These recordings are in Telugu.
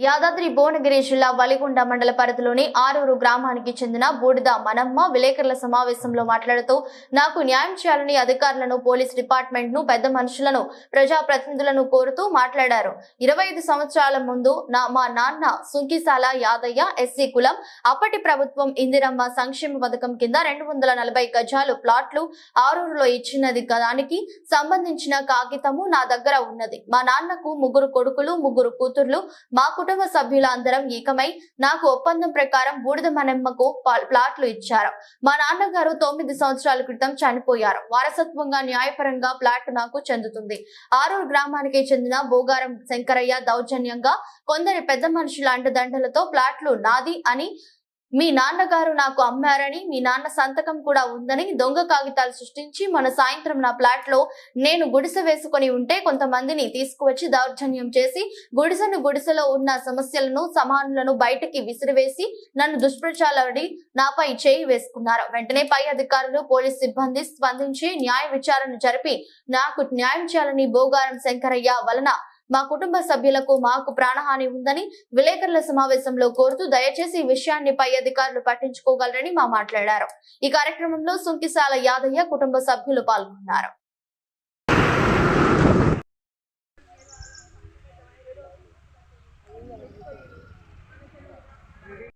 యాదాద్రి భువనగిరి జిల్లా వలిగొండ మండల పరిధిలోని ఆరూరు గ్రామానికి చెందిన బూడిద మనమ్మ విలేకరుల సమావేశంలో మాట్లాడుతూ నాకు న్యాయం చేయాలని అధికారులను పోలీస్ డిపార్ట్మెంట్ను పెద్ద మనుషులను ప్రజాప్రతినిధులను కోరుతూ మాట్లాడారు. ఇరవై ఐదు సంవత్సరాల ముందు నా మా నాన్న సుంకిసాల యాదయ్య ఎస్సీ కులం అప్పటి ప్రభుత్వం ఇందిరమ్మ సంక్షేమ పథకం కింద రెండు వందల నలభై గజాలు ప్లాట్లు ఆరూరులో ఇచ్చినది దానికి సంబంధించిన కాగితము నా దగ్గర ఉన్నది. మా నాన్నకు ముగ్గురు కొడుకులు ముగ్గురు కూతుర్లు మాకు కుటుంబ సభ్యులందరం ఏకమై నాకు ఒప్పందం ప్రకారం బూడిద మనమ్మకు ప్లాట్లు ఇచ్చారు. మా నాన్నగారు తొమ్మిది సంవత్సరాల క్రితం చనిపోయారు. వారసత్వంగా న్యాయపరంగా ప్లాట్ నాకు చెందుతుంది. ఆరూరు గ్రామానికి చెందిన బోగారం శంకరయ్య దౌర్జన్యంగా కొందరి పెద్ద మనుషుల అండదండలతో ప్లాట్లు నాది అని మీ నాన్నగారు నాకు అమ్మారని మీ నాన్న సంతకం కూడా ఉందని దొంగ కాగితాలు సృష్టించి మన సాయంత్రం నా ప్లాట్లో నేను గుడిసె వేసుకొని ఉంటే కొంతమందిని తీసుకువచ్చి దౌర్జన్యం చేసి గుడిసెను గుడిసెలో ఉన్న సమస్యలను సమానులను బయటికి విసిరివేసి నన్ను దుష్ప్రచారాడి నాపై చేయి వేసుకున్నారు. వెంటనే పై అధికారులు పోలీస్ సిబ్బంది స్పందించి న్యాయ విచారణ జరిపి నాకు న్యాయం చేయాలని బోగారం శంకరయ్య వలన మా కుటుంబ సభ్యులకు మాకు ప్రాణహాని ఉందని విలేకరుల సమావేశంలో కోరుతూ దయచేసి ఈ విషయాన్ని పై అధికారులు పట్టించుకోగలరని మా మాట్లాడారు. ఈ కార్యక్రమంలో సుంకిసాల యాదయ్య కుటుంబ సభ్యులు పాల్గొన్నారు.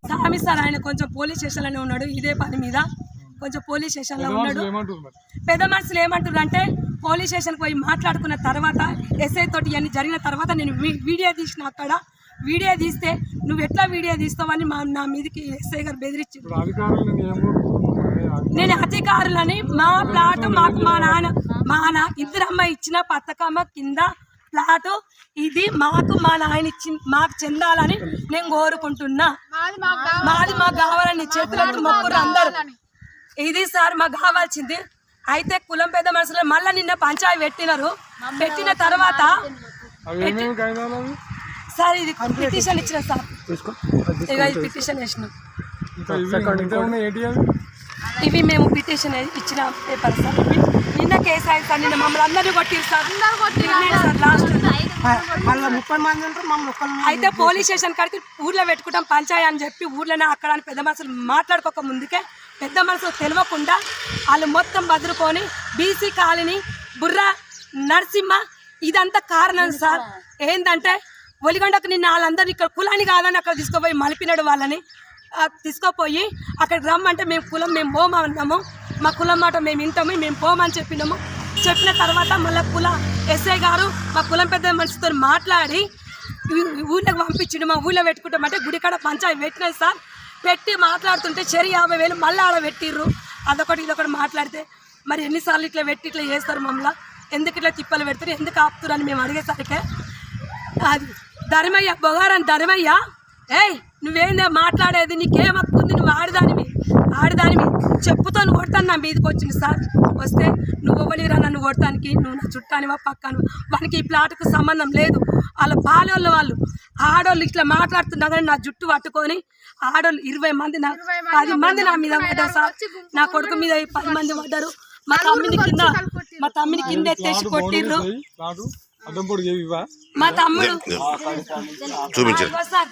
స్వామి సార్ ఆయన కొంచెం పోలీస్ స్టేషన్లోనే ఉన్నాడు. ఇదే పని మీద. కొంచెం పోలీస్ స్టేషన్లో ఉన్నాడు. పెద్ద మనుషులు ఏమంటారు అంటే పోలీస్ స్టేషన్కి పోయి మాట్లాడుకున్న తర్వాత ఎస్ఐ తోటి ఇవన్నీ జరిగిన తర్వాత నేను వీ- వీడియో తీసిన అక్కడ. వీడియో తీస్తే నువ్వు ఎట్లా వీడియో తీస్తావని మా నా మీదకి ఎస్ఐ గారు బెదిరించి. నేను ఏం కోరుకుంటున్నాను? నేను అధికారులని మా ప్లాట్ మాకు మా నాన్న మా నా ఇద్దరమ్మ ఇచ్చిన పథకమ్మ కింద ప్లాట్ ఇది మాకు మా నాయన ఇచ్చి మాకు చెందాలని నేను కోరుకుంటున్నా. మాది మాకు కావాలని చేతులెత్తి మొక్కురు అందరు. ఇది సార్ మాకు కావాల్సింది. అయితే కులం పెద్ద మనుషులు మళ్ళీ నిన్న పంచాయి పెట్టినారు. పెట్టిన తర్వాత సార్ ఇది పిటిషన్ ఇచ్చిన సార్. ఇక ఇది పిటిషన్ వేసినాం ఇవి మేము పిటిషన్ ఇచ్చిన పేపర్ సార్. నిన్న కేసు అయింది సార్ నిన్న మమ్మల్ని అందరినీ కొట్టిరు సార్. సార్ లాస్ట్ అయితే పోలీస్ స్టేషన్ కాడికి ఊర్లో పెట్టుకుంటాం పంచాయి అని చెప్పి ఊర్లోనే అక్కడ పెద్ద మనుషులు మాట్లాడుకోక ముందుకే పెద్ద మనుషులు తెలియకుండా వాళ్ళు మొత్తం బదులుకొని బీసీ కాలనీ బుర్రా నరసింహ ఇదంతా కారణం సార్. ఏంటంటే ఒలిగొండకు నిన్న వాళ్ళందరూ ఇక్కడ కులాన్ని కాదని అక్కడ తీసుకుపోయి మలిపినాడు వాళ్ళని. తీసుకుపోయి అక్కడికి రమ్మంటే మేము కులం మేము పోమా అన్నాము మా కులం మాట మేము వింటాము మేము పోమని చెప్పినాము. చెప్పిన తర్వాత మళ్ళీ కుల ఎస్ఐ గారు మా కులం పెద్ద మనిషితో మాట్లాడి ఊళ్ళోకి పంపించిండు మా ఊళ్ళో పెట్టుకుంటామంటే గుడికాడ పంచాయతీ పెట్టినది సార్. పెట్టి మాట్లాడుతుంటే చెరి యాభై వేలు మళ్ళీ ఆడ పెట్టిర్రు. అదొకటి ఇదొకటి మాట్లాడితే మరి ఎన్నిసార్లు ఇట్లా పెట్టి ఇట్లా చేస్తారు మమ్మల్ని? ఎందుకు ఇట్లా తిప్పలు పెడతారు? ఎందుకు ఆపుతారు అని మేము అడిగేసరికి అది ధర్మయ్య బొగారని ధర్మయ్య ఏయ్ నువ్వేందే మాట్లాడేది? నీకేం హక్కు ఉంది నువ్వు ఆడదానివి ఆడదానివి. చెప్పుతాను నువ్వు కొడతాను నా మీదకి వచ్చింది సార్. వస్తే నువ్వు ఇవ్వలేరా నన్ను కొడటానికి నువ్వు నా చుట్టానివా పక్కను వానికి ఈ ప్లాట్కు సంబంధం లేదు. వాళ్ళ బాలోళ్ళ వాళ్ళు ఆడోళ్ళు ఇట్లా మాట్లాడుతున్నా కానీ నా జుట్టు పట్టుకొని ఆడోళ్ళు ఇరవై మంది నా పది మంది నా మీద పడ్డారు సార్. నా కొడుకు మీద పది మంది పడ్డారు. మా తమ్మిని కింద మా తమ్మిని కింద ఎత్తేసి ఇవా మా తమ్ముడు సార్.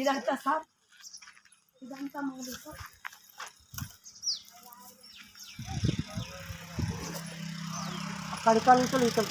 ఇదంతా సార్. ఇదంతా మాది సార్. అక్కడి నుంచి ఇక్కడ